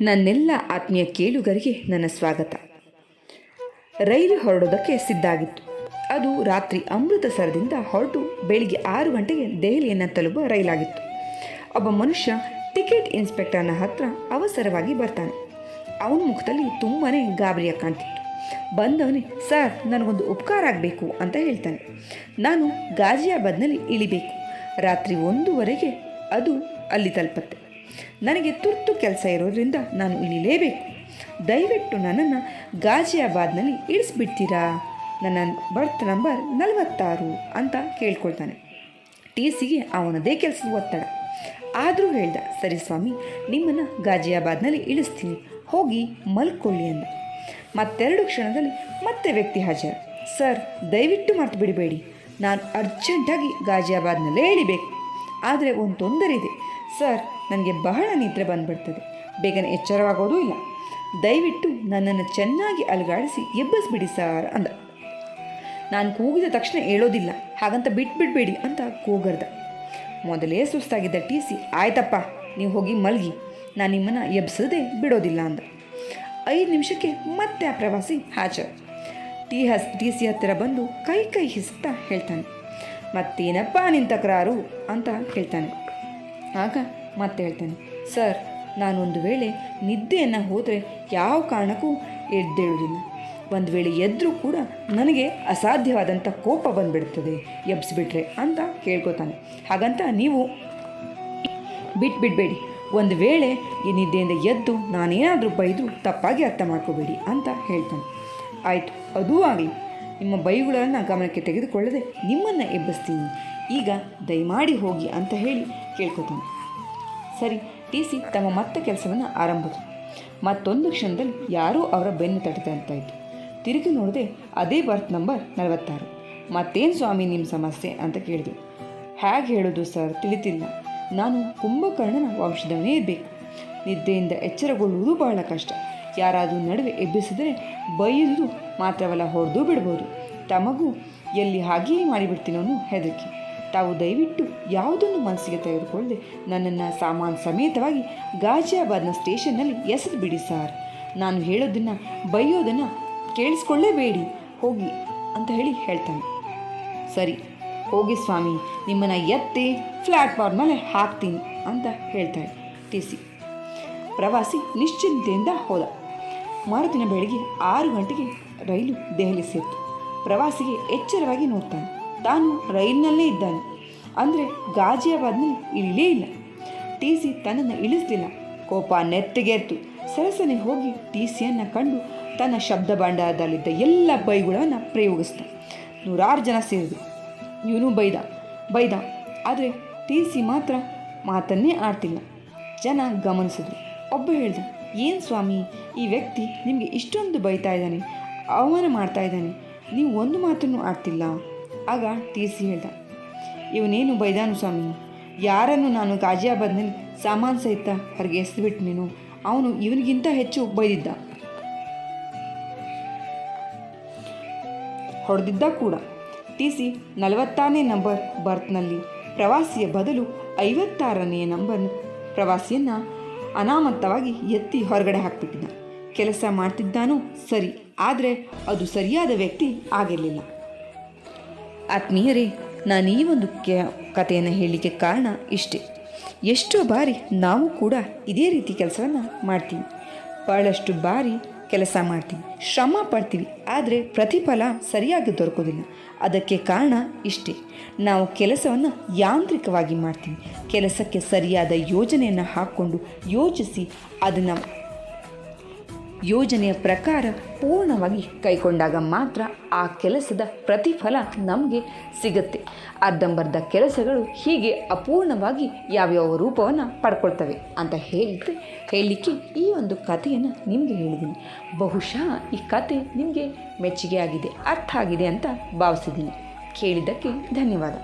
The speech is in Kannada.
ನನ್ನೆಲ್ಲ ಆತ್ಮೀಯ ಕೇಳುಗರಿಗೆ ನನ್ನ ಸ್ವಾಗತ. ರೈಲು ಹೊರಡೋದಕ್ಕೆ ಸಿದ್ಧಾಗಿತ್ತು. ಅದು ರಾತ್ರಿ ಅಮೃತಸರದಿಂದ ಹೊರಟು ಬೆಳಿಗ್ಗೆ ಆರು ಗಂಟೆಗೆ ದೆಹಲಿಯನ್ನು ತಲುಪುವ ರೈಲಾಗಿತ್ತು. ಒಬ್ಬ ಮನುಷ್ಯ ಟಿಕೆಟ್ ಇನ್ಸ್ಪೆಕ್ಟರ್ನ ಹತ್ರ ಅವಸರವಾಗಿ ಬರ್ತಾನೆ. ಅವನ ಮುಖದಲ್ಲಿ ತುಂಬಾ ಗಾಬರಿಯ ಕಾಣ್ತಿತ್ತು ಬಂದವನೇ, ಸರ್, ನನಗೊಂದು ಉಪಕಾರ ಆಗಬೇಕು ಅಂತ ಹೇಳ್ತಾನೆ. ನಾನು ಗಾಜಿಯಾಬಾದ್ನಲ್ಲಿ ಇಳಿಬೇಕು. ರಾತ್ರಿ ಒಂದೂವರೆಗೆ ಅದು ಅಲ್ಲಿ ತಲುಪತ್ತೆ. ನನಗೆ ತುರ್ತು ಕೆಲಸ ಇರೋದ್ರಿಂದ ನಾನು ಇಳಿಲೇಬೇಕು. ದಯವಿಟ್ಟು ನನ್ನನ್ನು ಗಾಜಿಯಾಬಾದ್ನಲ್ಲಿ ಇಳಿಸ್ಬಿಡ್ತೀರಾ? ನನ್ನ ಬರ್ತ್ ನಂಬರ್ ನಲವತ್ತಾರು ಅಂತ ಕೇಳ್ಕೊಳ್ತಾನೆ. ಟಿ ಸಿಗೆ ಅವನದೇ ಕೆಲಸದ ಒತ್ತಡ. ಆದರೂ ಹೇಳ್ದ, ಸರಿ ಸ್ವಾಮಿ, ನಿಮ್ಮನ್ನು ಗಾಜಿಯಾಬಾದ್ನಲ್ಲಿ ಇಳಿಸ್ತೀನಿ. ಹೋಗಿ ಮಲ್ಕೊಳ್ಳಿ ಅಂದ. ಮತ್ತೆರಡು ಕ್ಷಣದಲ್ಲಿ ಮತ್ತೆ ವ್ಯಕ್ತಿ ಹಾಜರು. ಸರ್, ದಯವಿಟ್ಟು ಮರ್ತು ಬಿಡಬೇಡಿ. ನಾನು ಅರ್ಜೆಂಟಾಗಿ ಗಾಜಿಯಾಬಾದ್ನಲ್ಲೇ ಇಳಿಬೇಕು. ಆದರೆ ಒಂದು ತೊಂದರೆ ಇದೆ ಸರ್ ನನಗೆ ಬಹಳ ನಿದ್ರೆ ಬಂದುಬಿಡ್ತದೆ. ಬೇಗನೆ ಎಚ್ಚರವಾಗೋದೂ ಇಲ್ಲ. ದಯವಿಟ್ಟು ನನ್ನನ್ನು ಚೆನ್ನಾಗಿ ಅಲುಗಾಡಿಸಿ ಎಬ್ಬಿಸ್ಬಿಡಿ ಸರ್ ಅಂದ. ನಾನು ಕೂಗಿದ ತಕ್ಷಣ ಹೇಳೋದಿಲ್ಲ. ಹಾಗಂತ ಬಿಟ್ಬಿಡ್ಬೇಡಿ ಅಂತ ಕೂಗರ್ದ. ಮೊದಲೇ ಸುಸ್ತಾಗಿದ್ದ ಟಿ ಸಿ, ಆಯ್ತಪ್ಪ, ನೀವು ಹೋಗಿ ಮಲಗಿ. ನಾನು ನಿಮ್ಮನ್ನು ಎಬ್ಸದೆ ಬಿಡೋದಿಲ್ಲ ಅಂದ. ಐದು ನಿಮಿಷಕ್ಕೆ ಮತ್ತೆ ಆ ಪ್ರವಾಸಿ ಹಾಜರು. ಟಿ ಹಸ್, ಟಿ ಸಿ ಹತ್ತಿರ ಬಂದು ಕೈ ಕೈ ಹಿಸುತ್ತಾ ಹೇಳ್ತಾನೆ. ಮತ್ತೇನಪ್ಪ ನಿನ್ನ ತಕರಾರು? ಅಂತ ಹೇಳ್ತಾನೆ. ಆಗ ಮತ್ತೆ ಹೇಳ್ತಾನೆ. ಸರ್, ನಾನೊಂದು ವೇಳೆ ನಿದ್ದೆಯನ್ನು ಹೋದರೆ ಯಾವ ಕಾರಣಕ್ಕೂ ಎದ್ದೇಳುವುದಿಲ್ಲ. ಒಂದು ವೇಳೆ ಎದ್ದರೂ ಕೂಡ ನನಗೆ ಅಸಾಧ್ಯವಾದಂಥ ಕೋಪ ಬಂದುಬಿಡ್ತದೆ, ಎಬ್ಸಿಬಿಟ್ರೆ ಅಂತ ಕೇಳ್ಕೊತಾನೆ. ಹಾಗಂತ ನೀವು ಬಿಟ್ಬಿಡಬೇಡಿ ಒಂದು ವೇಳೆ ಈ ನಿದ್ದೆಯಿಂದ ಎದ್ದು ನಾನೇನಾದರೂ ಬೈದರೂ ತಪ್ಪಾಗಿ ಅರ್ಥ ಮಾಡ್ಕೋಬೇಡಿ ಅಂತ ಹೇಳ್ತಾನೆ. ಆಯಿತು, ಅದೂ ಆಗಲಿ. ನಿಮ್ಮ ಬೈಗಳನ್ನು ಗಮನಕ್ಕೆ ತೆಗೆದುಕೊಳ್ಳದೆ ನಿಮ್ಮನ್ನು ಎಬ್ಬಿಸ್ತೀನಿ. ಈಗ ದಯಮಾಡಿ ಹೋಗಿ ಅಂತ ಹೇಳಿ ಕೇಳ್ಕೊತಾನೆ. ಸರಿ ಟಿ ಸಿ ತಮ್ಮ ಮತ್ತೆ ಕೆಲಸವನ್ನು ಆರಂಭಿಸಿ ಮತ್ತೊಂದು ಕ್ಷಣದಲ್ಲಿ ಯಾರೂ ಅವರ ಬೆನ್ನು ತಟ್ಟಿದಂತಾಯಿತು ತಿರುಗಿ ನೋಡಿದೆ ಅದೇ ಬರ್ತ್ ನಂಬರ್ ನಲವತ್ತಾರು. ಮತ್ತೇನು ಸ್ವಾಮಿ ನಿಮ್ಮ ಸಮಸ್ಯೆ ಅಂತ ಕೇಳಿದೆ. ಹೇಗೆ ಹೇಳೋದು ಸರ್? ತಿಳಿತಿಲ್ಲ. ನಾನು ಕುಂಭಕರ್ಣನ ವಂಶದವನೇ ಇರಬೇಕು. ನಿದ್ದೆಯಿಂದ ಎಚ್ಚರಗೊಳ್ಳುವುದು ಬಹಳ ಕಷ್ಟ. ಯಾರಾದರೂ ನಡುವೆ ಎಬ್ಬಿಸಿದರೆ ಬೈಯುವುದು ಮಾತ್ರವಲ್ಲ ಹೊಡೆದು ಬಿಡ್ಬೋದು. ತಮಗೂ ಎಲ್ಲಿ ಹಾಗೆಯೇ ಮಾಡಿಬಿಡ್ತೀನೋ ಹೆದರಿಕೆ. ತಾವು ದಯವಿಟ್ಟು ಯಾವುದನ್ನು ಮನಸ್ಸಿಗೆ ತೆಗೆದುಕೊಳ್ಳದೆ ನನ್ನನ್ನು ಸಾಮಾನು ಸಮೇತವಾಗಿ ಗಾಜಿಯಾಬಾದ್ನ ಸ್ಟೇಷನ್ನಲ್ಲಿ ಎಸೆದು ಬಿಡಿ ಸಾರ್. ನಾನು ಹೇಳೋದನ್ನು ಬೈಯೋದನ್ನು ಕೇಳಿಸ್ಕೊಳ್ಳೇಬೇಡಿ. ಹೋಗಿ ಅಂತ ಹೇಳಿ ಹೇಳ್ತಾನೆ. ಸರಿ, ಹೋಗಿ ಸ್ವಾಮಿ, ನಿಮ್ಮನ್ನು ಎತ್ತಿ ಪ್ಲ್ಯಾಟ್ಫಾರ್ಮ್ ಮೇಲೆ ಹಾಕ್ತೀನಿ ಅಂತ ಹೇಳ್ತಾಳೆ ಟಿ ಸಿ. ಪ್ರವಾಸಿ ನಿಶ್ಚಿಂತೆಯಿಂದ ಹೋದ. ಮರುದಿನ ಬೆಳಗ್ಗೆ ಆರು ಗಂಟೆಗೆ ರೈಲು ದೆಹಲಿ ಸೇರಿತು. ಪ್ರವಾಸಿಗೆ ಎಚ್ಚರವಾಗಿ ನೋಡ್ತಾನೆ. ತಾನು ರೈಲಿನಲ್ಲೇ ಇದ್ದಾನೆ. ಅಂದರೆ ಗಾಜಿಯಾಬಾದ್ನಲ್ಲಿ ಇಳಿಲೇ ಇಲ್ಲ. ಟಿ ಸಿ ತನ್ನನ್ನು ಇಳಿಸಲಿಲ್ಲ. ಕೋಪ ನೆತ್ತಿಗೆತ್ತು ಸರಸನೆ ಹೋಗಿ ಟಿ ಸಿಯನ್ನು ಕಂಡು ತನ್ನ ಶಬ್ದ ಭಂಡಾರದಲ್ಲಿದ್ದ ಎಲ್ಲ ಬೈಗುಳವನ್ನು ಪ್ರಯೋಗಿಸ್ದ. ನೂರಾರು ಜನ ಸೇರಿದ್ರು. ಇವನು ಬೈದ ಬೈದ, ಆದರೆ ಟಿ ಸಿ ಮಾತ್ರ ಮಾತನ್ನೇ ಆಡ್ತಿಲ್ಲ. ಜನ ಗಮನಿಸಿದ್ರು. ಒಬ್ಬ ಹೇಳ್ದ, ಏನು ಸ್ವಾಮಿ, ಈ ವ್ಯಕ್ತಿ ನಿಮಗೆ ಇಷ್ಟೊಂದು ಬೈತಾ ಇದ್ದಾನೆ, ಅವಮಾನ ಮಾಡ್ತಾ ಇದ್ದಾನೆ, ನೀವು ಒಂದು ಮಾತನ್ನು ಆಡ್ತಿಲ್ಲ. ಆಗ ಟಿ ಸಿ ಹೇಳ್ದ, ಇವನೇನು ಬೈದಾನು ಸ್ವಾಮಿ? ಯಾರನ್ನು ನಾನು ಗಾಜಿಯಾಬಾದ್ನಲ್ಲಿ ಸಾಮಾನು ಸಹಿತ ಹೊರಗೆ ಎಸೆದುಬಿಟ್ಟು ನೀನು ಅವನು ಇವನಿಗಿಂತ ಹೆಚ್ಚು ಬೈದಿದ್ದ. ಹೊಡೆದಿದ್ದ ಕೂಡ. ಟಿ ಸಿ ನಲವತ್ತಾರನೇ ನಂಬರ್ ಬರ್ತ್ನಲ್ಲಿ. ಪ್ರವಾಸಿಯ ಬದಲು ಐವತ್ತಾರನೆಯ ನಂಬರ್ ಪ್ರವಾಸಿಯನ್ನು ಅನಾಮತ್ತವಾಗಿ ಎತ್ತಿ ಹೊರಗಡೆ ಹಾಕ್ಬಿಟ್ಟಿದ್ದ. ಕೆಲಸ ಮಾಡ್ತಿದ್ದಾನೋ ಸರಿ, ಆದರೆ ಅದು ಸರಿಯಾದ ವ್ಯಕ್ತಿ ಆಗಿರಲಿಲ್ಲ. ಆತ್ಮೀಯರೇ, ನಾನು ಈ ಒಂದು ಕಥೆಯನ್ನು ಹೇಳಲಿಕ್ಕೆ ಕಾರಣ ಇಷ್ಟೇ. ಎಷ್ಟೋ ಬಾರಿ ನಾವು ಕೂಡ ಇದೇ ರೀತಿ ಕೆಲಸವನ್ನು ಮಾಡ್ತೀವಿ. ಬಹಳಷ್ಟು ಬಾರಿ ಕೆಲಸ ಮಾಡ್ತೀವಿ. ಶ್ರಮ ಪಡ್ತೀವಿ. ಆದರೆ ಪ್ರತಿಫಲ ಸರಿಯಾಗಿ ದೊರಕೋದಿಲ್ಲ. ಅದಕ್ಕೆ ಕಾರಣ ಇಷ್ಟೇ. ನಾವು ಕೆಲಸವನ್ನು ಯಾಂತ್ರಿಕವಾಗಿ ಮಾಡ್ತೀವಿ. ಕೆಲಸಕ್ಕೆ ಸರಿಯಾದ ಯೋಜನೆಯನ್ನು ಹಾಕ್ಕೊಂಡು ಯೋಚಿಸಿ, ಅದನ್ನು ಯೋಜನೆಯ ಪ್ರಕಾರ ಪೂರ್ಣವಾಗಿ ಕೈಗೊಂಡಾಗ ಮಾತ್ರ ಆ ಕೆಲಸದ ಪ್ರತಿಫಲ ನಮಗೆ ಸಿಗುತ್ತೆ. ಅರ್ಧಂಬರ್ಧ ಕೆಲಸಗಳು ಹೀಗೆ ಅಪೂರ್ಣವಾಗಿ ಯಾವ್ಯಾವ ರೂಪವನ್ನು ಪಡ್ಕೊಳ್ತವೆ ಅಂತ ಹೇಳಿದರೆ ಹೇಳಲಿಕ್ಕೆ ಈ ಒಂದು ಕಥೆಯನ್ನು ನಿಮಗೆ ಹೇಳಿದ್ದೀನಿ. ಬಹುಶಃ ಈ ಕತೆ ನಿಮಗೆ ಮೆಚ್ಚುಗೆ ಆಗಿದೆ, ಅರ್ಥ ಆಗಿದೆ ಅಂತ ಭಾವಿಸಿದ್ದೀನಿ. ಕೇಳಿದ್ದಕ್ಕೆ ಧನ್ಯವಾದ.